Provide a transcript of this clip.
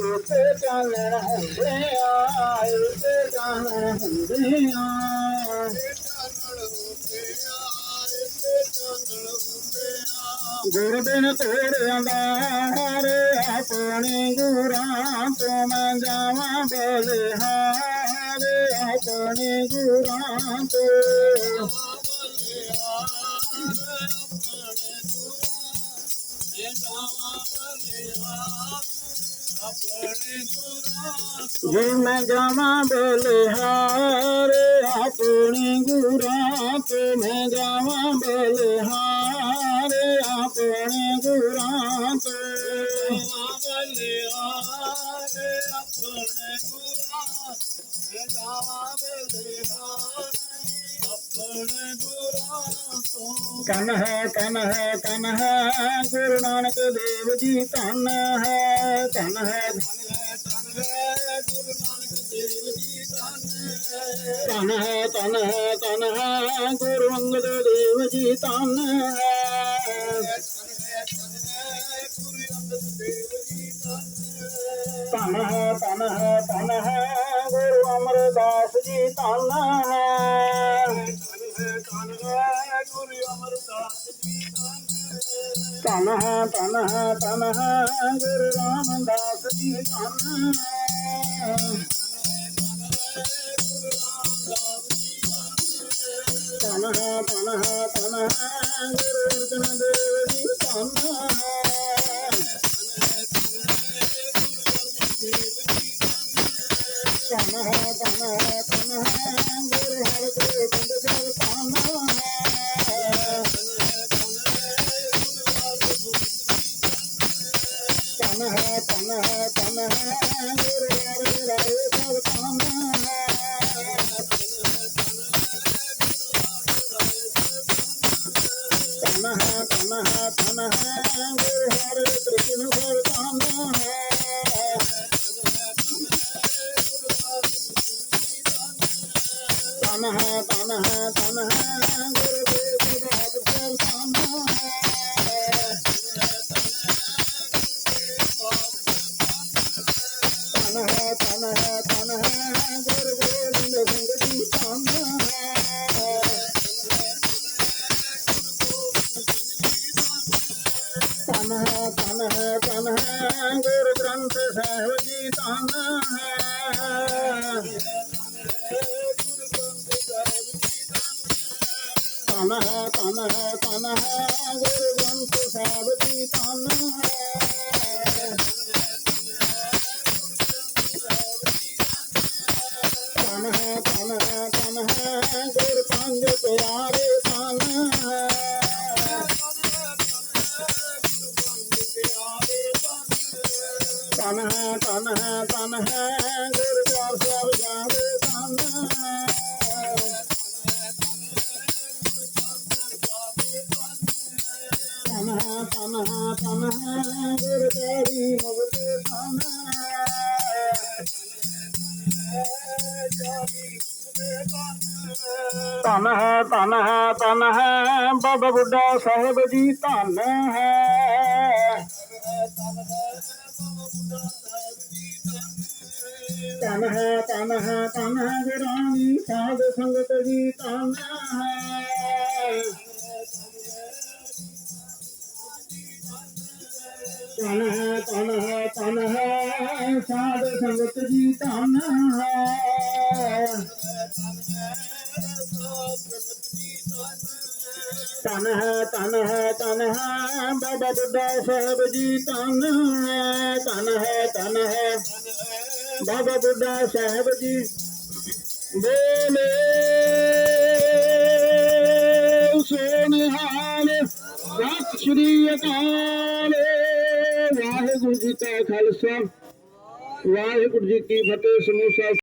ਤੇ ਚਾਨਣ ਹੁੰਦੇ ਆ ਤੇ ਚਾਨਣ ਹੁੰਦੇ ਆ ਗੁਰ ਬਿਨ ਤੋੜਿਆਂ ਦਾ ਹਰੇ ਆਪਣੇ ਗੁਰਾਂ ਤੋਂ ਮੈਂ ਜਾਵਾਂ ਬਲਿਹਾਰੇ ਆਪਣੇ ਗੁਰਾਂ ਤੋਂ मैं जावा बलिहारे अपने गुरा तो मैं जावा बलिहारे अपने गुरा पे बलिहारे अपने गुरा जावा बलिहारे ਕਨ ਹੈ ਕਨ ਹੈ ਕਨ ਹੈ ਗੁਰੂ ਨਾਨਕ ਦੇਵ ਜੀ ਧੰਨ ਹੈ ਧੰਨ ਹੈ ਧੰਨ ਹੈ ਧੰਨ ਹੈ ਧੰਨ ਹੈ ਗੁਰੂ ਅੰਗਦ ਦੇਵ ਜੀ ਧੰਨ ਹੈ ਧੰਨ ਹੈ ਧੰਨ ਹੈ ਧੰਨ ਹੈ ਗੁਰੂ ਅਮਰਦਾਸ ਜੀ ਧੰਨ ਹੈ ਧੰਨ ਹੈ ਧੰਨ ਹੈ ਧੰਨ ਹੈ ਗੁਰੂ ਰਾਮਦਾਸ ਜੀ ਧੰਨ ਹੈ ਧੰਨ ਹੈ ਧੰਨ ਹੈ ਧੰਨ ਹੈ ਗੁਰੂ ਅਰਜਨ ਦੇਵ ਜੀ ਧੰਨ तन है तन है तन है गुरु हरे कृष्ण भगवान तनः तनः तनः तनः तनः तनः गुरु ग्रंथ साहब जी तनः तन है तन है तन है गुरु ग्रंथ साहब की तन है। तन है तन है तन है, गुरु पंज प्यारे तन है। तन है तन है तन है, गुरु साहब तन है। तन है तन है तन है है तन है तन है बाबा बुढ़ा साहेब जी तन है तन है तन है तन है रानी साधु संगत जी तन है तन तन तन साध संगत जी तन तन है तन तन बाबा बुद्धा साहब जी तन है तन तन बाबा बुद्धा साहब जी बोले सोनिहाल श्री अकाल ਵਾਹਿਗੁਰੂ ਜੀ ਕਾ ਖਾਲਸਾ ਵਾਹਿਗੁਰੂ ਜੀ ਕੀ ਫਤਿਹ ਸਮੂਹ ਸਾਹਿਬ